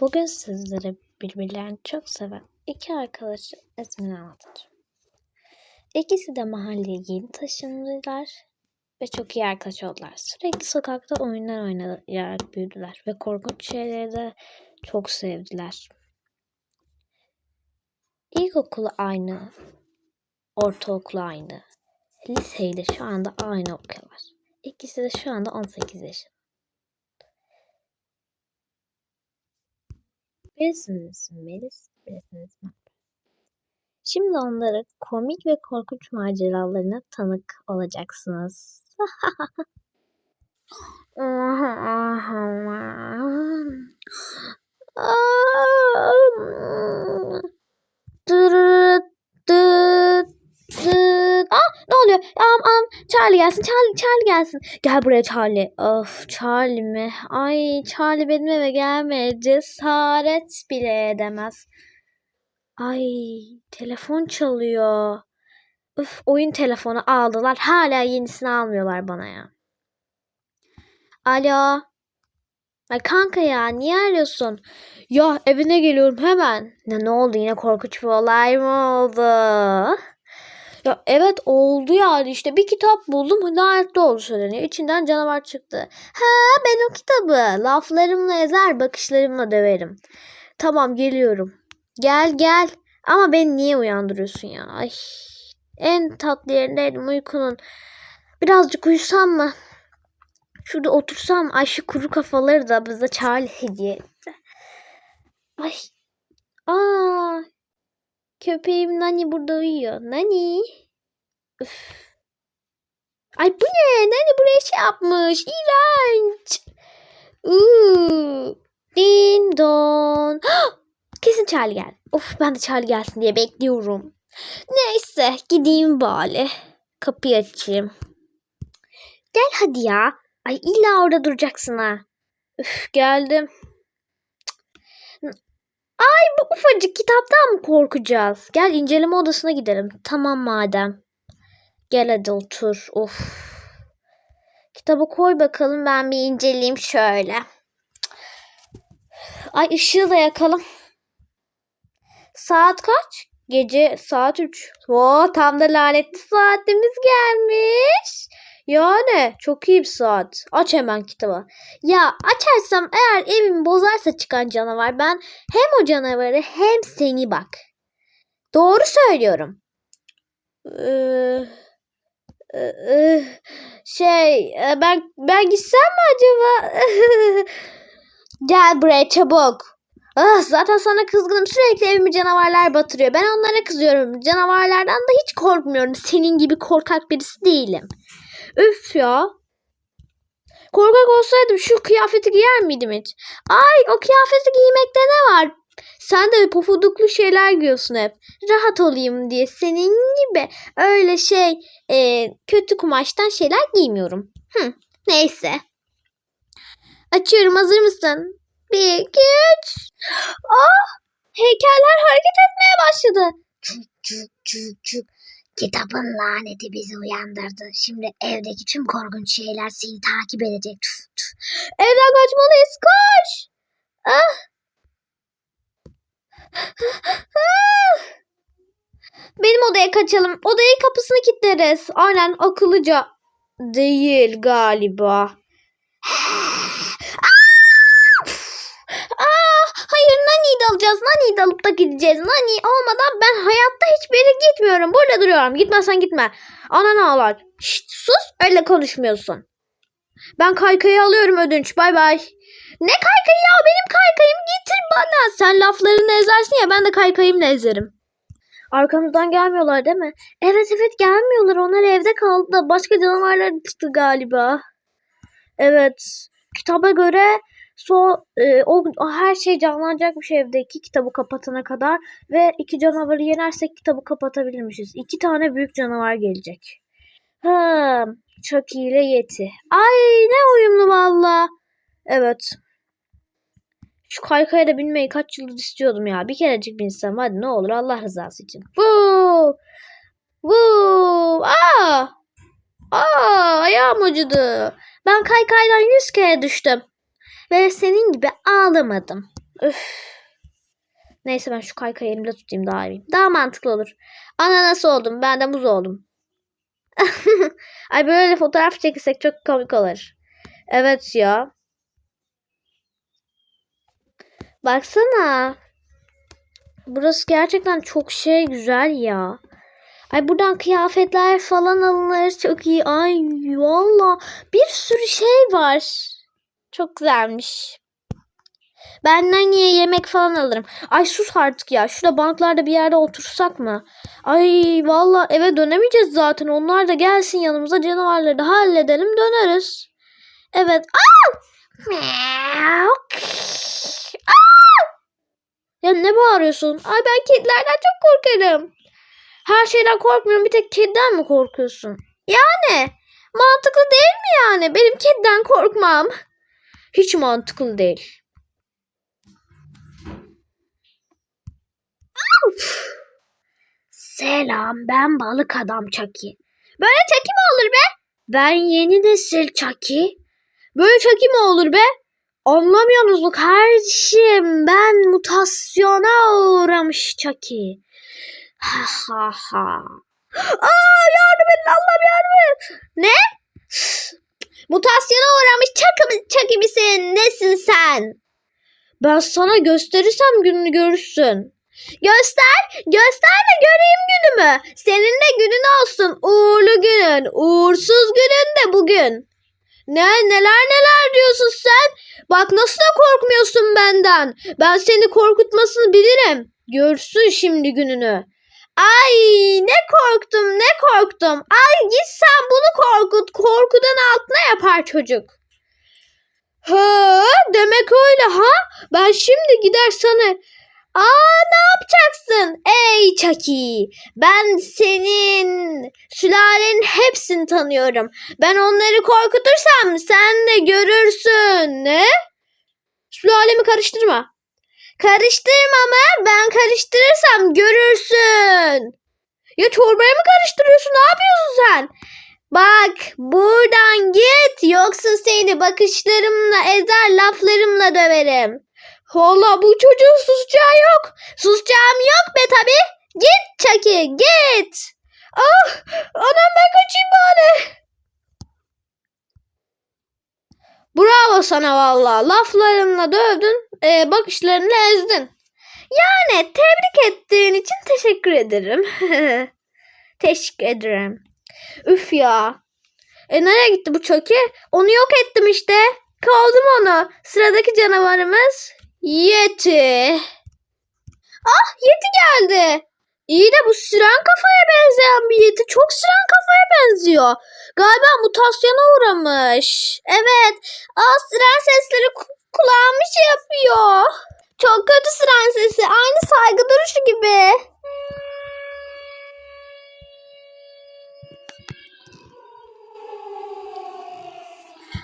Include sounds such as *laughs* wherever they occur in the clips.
Bugün sizlere birbirlerini çok seven iki arkadaşın ismini anlatacağım. İkisi de mahalleye yeni taşındılar ve çok iyi arkadaş oldular. Sürekli sokakta oyunlar oynayarak büyüdüler ve korkunç şeyleri de çok sevdiler. İlkokulu aynı, ortaokulu aynı, liseyi de şu anda aynı okuyorlar. İkisi de şu anda 18 yaşında. Birisinin ismi Melis, Alper. Şimdi onların komik ve korkunç maceralarına tanık olacaksınız. Dırırt, *laughs* Charlie gelsin, Charlie, Charlie gelsin. Gel buraya Charlie. Of, Charlie mi? Ay, Charlie benim eve gelmeye cesaret bile edemez. Ay, telefon çalıyor. Üf, oyun telefonu aldılar. Hala yenisini almıyorlar bana ya. Alo. Ay kanka ya niye arıyorsun? Ya evine geliyorum hemen. Ne, ne oldu yine korkunç bir olay mı oldu? Ya evet oldu yani işte bir kitap buldum lanetli oldu söyleniyor. İçinden canavar çıktı. Ha ben o kitabı laflarımla ezer bakışlarımla döverim. Tamam geliyorum. Gel gel. Ama beni niye uyandırıyorsun ya? Ay. En tatlı yerindeydim uykunun. Birazcık uyusam mı? Şurada otursam ay şu kuru kafaları da bize Charlie hediye etti. Ay. Aa. Köpeğim Nani burada uyuyor. Nani. Üf. Ay bu ne? Nani buraya şey yapmış. İğrenç. Uuu. Din don. Kesin Charlie geldi. Of ben de Charlie gelsin diye bekliyorum. Neyse gideyim bari. Kapıyı açayım. Gel hadi ya. Ay illa orada duracaksın ha. Üf geldim. Ay bu ufacık kitaptan mı korkacağız? Gel inceleme odasına gidelim. Tamam madem. Gel hadi otur. Of. Kitabı koy bakalım ben bir inceleyeyim şöyle. Ay ışığı da yakalım. Saat kaç? Gece saat 3. Oo, tam da lanetli saatimiz gelmiş. Yani çok iyi bir saat. Aç hemen kitabı. Ya açarsam eğer evimi bozarsa çıkan canavar ben hem o canavarı hem seni bak. Doğru söylüyorum. Ee, e, şey e, ben ben gitsem mi acaba? *laughs* Gel buraya çabuk. Ah, zaten sana kızgınım. Sürekli evimi canavarlar batırıyor. Ben onlara kızıyorum. Canavarlardan da hiç korkmuyorum. Senin gibi korkak birisi değilim. Üf ya. Korkak olsaydım şu kıyafeti giyer miydim hiç? Ay o kıyafeti giymekte ne var? Sen de pofuduklu şeyler giyiyorsun hep. Rahat olayım diye senin gibi öyle şey e, kötü kumaştan şeyler giymiyorum. Hı, neyse. Açıyorum hazır mısın? Bir, iki, üç. Ah! Heykeller hareket etmeye başladı. Çuk çuk çuk çuk. Kitabın laneti bizi uyandırdı. Şimdi evdeki tüm korkunç şeyler seni takip edecek. Tuf, tuf. Evden kaçmalıyız. Koş. Ah. Ah. Benim odaya kaçalım. Odayı kapısını kilitleriz. Aynen akıllıca. Değil galiba. Aa, hayır Nani'yi de de alıp da gideceğiz. Nani olmadan ben hayatta hiçbir yere gitmiyorum. Burada duruyorum. Gitmezsen gitme. Anan ağlar. Şşt, sus öyle konuşmuyorsun. Ben kaykayı alıyorum ödünç. Bay bay. Ne kaykayı ya? Benim kaykayım getir bana. Sen laflarını ezersin ya ben de kaykayımla ezerim. Arkamızdan gelmiyorlar değil mi? Evet evet gelmiyorlar. Onlar evde kaldı da başka canavarlar çıktı galiba. Evet. Kitaba göre so e, o, o her şey canlanacakmış evdeki kitabı kapatana kadar ve iki canavarı yenersek kitabı kapatabilirmişiz. İki tane büyük canavar gelecek. Ha, Chucky ile Yeti. Ay ne uyumlu valla. Evet. Şu kaykaya da binmeyi kaç yıldır istiyordum ya. Bir kerecik binsem hadi ne olur Allah rızası için. Vuu. Vuu. Aa. Aa ayağım acıdı. Ben kaykaydan yüz kere düştüm. Ve senin gibi ağlamadım. Üf. Neyse ben şu kaykayı elimde tutayım daha iyi. Daha mantıklı olur. Ananas oldum. Ben de muz oldum. *laughs* Ay böyle fotoğraf çekilsek çok komik olur. Evet ya. Baksana. Burası gerçekten çok şey güzel ya. Ay buradan kıyafetler falan alınır. Çok iyi. Ay valla bir sürü şey var. Çok güzelmiş. Benden niye yemek falan alırım. Ay sus artık ya. Şurada banklarda bir yerde otursak mı? Ay valla eve dönemeyeceğiz zaten. Onlar da gelsin yanımıza canavarları da halledelim döneriz. Evet. Aa! Ya ne bağırıyorsun? Ay ben kedilerden çok korkarım. Her şeyden korkmuyorum. Bir tek kediden mi korkuyorsun? Yani mantıklı değil mi yani? Benim kediden korkmam. Hiç mantıklı değil. Selam ben balık adam Chucky. Böyle Chucky mi olur be? Ben yeni nesil Chucky. Böyle çaki mi olur be? Anlamıyorsunuz mu kardeşim? Ben mutasyona uğramış Chucky. Ha ha ha. Aa yardım edin Allah'ım yardım edin. Ne? Mutasyona uğramış Chucky, Chucky misin? Nesin sen? Ben sana gösterirsem gününü görürsün. Göster, göster de göreyim günümü. Senin de günün olsun. Uğurlu günün, uğursuz günün de bugün. Ne neler neler diyorsun sen? Bak nasıl da korkmuyorsun benden. Ben seni korkutmasını bilirim. Görsün şimdi gününü. Ay ne korktum ne korktum. Ay git sen bunu korkut. Korkudan altına yapar çocuk. Ha demek öyle ha? Ben şimdi gider sana. Aa ne yapacaksın? Ey Chucky. Ben senin sülalenin hepsini tanıyorum. Ben onları korkutursam sen de görürsün. Ne? Sülalemi karıştırma. Karıştırma ama ben karıştırırsam görürsün. Ya çorbaya mı karıştırıyorsun? Ne yapıyorsun sen? Bak buradan git yoksa seni bakışlarımla ezer laflarımla döverim. Valla bu çocuğun susacağı yok. Susacağım yok be tabi. Git Chucky git. Ah anam ben kaçayım bari. Bravo sana valla. Laflarınla dövdün, e, bakışlarınla ezdin. Yani tebrik ettiğin için teşekkür ederim. *laughs* teşekkür ederim. Üf ya. E nereye gitti bu çöki? Onu yok ettim işte. Kovdum onu. Sıradaki canavarımız Yeti. Ah Yeti geldi. İyi de bu siren kafaya benzeyen bir Yeti. Çok siren kafaya benziyor. Galiba mutasyona uğramış. Evet. Aa siren sesleri kulağımı şey yapıyor. Çok kötü siren sesi. Aynı saygı duruşu gibi.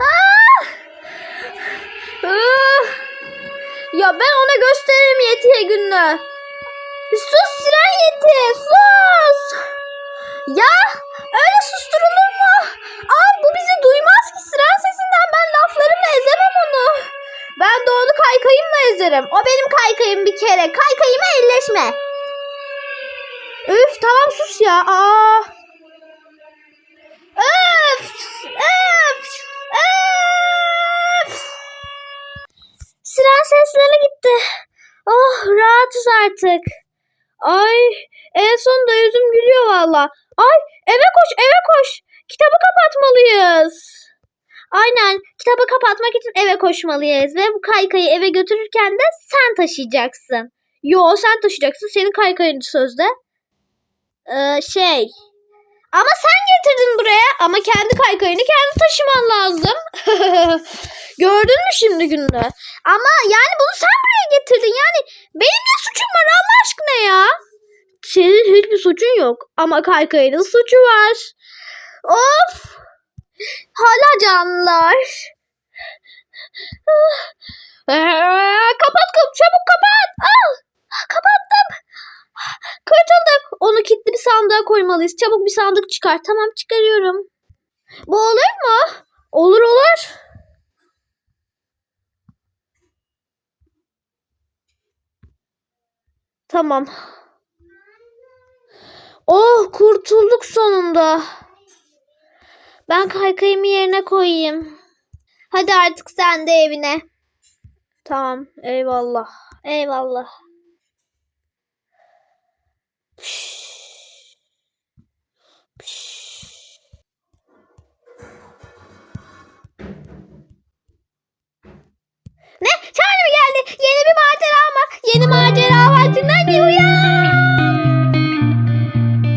Ah! Ah! Ya ben ona gösteririm Yeti'ye gününü. Sus Siren Yeti sus. Ya öyle susturulur mu? Ay bu bizi duymaz ki Siren Ben de onu kaykayımla ezerim. O benim kaykayım bir kere. Kaykayıma elleşme. Üf tamam sus ya. Aa. Öf! Öf! Öf! Siren sesleri gitti. Oh rahatız artık. Ay en sonunda yüzüm gülüyor valla. Ay eve koş eve koş. Kitabı kapatmalıyız. Aynen kitabı kapatmak için eve koşmalıyız. Ve bu kaykayı eve götürürken de sen taşıyacaksın. Yo sen taşıyacaksın. Senin kaykayın sözde. Ee, şey. Ama sen getirdin buraya. Ama kendi kaykayını kendi taşıman lazım. *laughs* Gördün mü şimdi gününü? Ama yani bunu sen buraya getirdin. Yani benim ne suçum var Allah aşkına ya? Senin hiçbir suçun yok. Ama kaykayının suçu var. Of! Hala canlılar. Aa, kapat kapı çabuk kapat. Ah, kapattım. Kurtulduk. Onu kilitli bir sandığa koymalıyız. Çabuk bir sandık çıkar. Tamam çıkarıyorum. Bu olur mu? Olur olur. Tamam. Oh kurtulduk sonunda. Ben kaykayımı yerine koyayım. Hadi artık sen de evine. Tamam eyvallah. Eyvallah. Ne? Charlie mi geldi? Yeni bir macera mı? Yeni macera vaktinden uyan.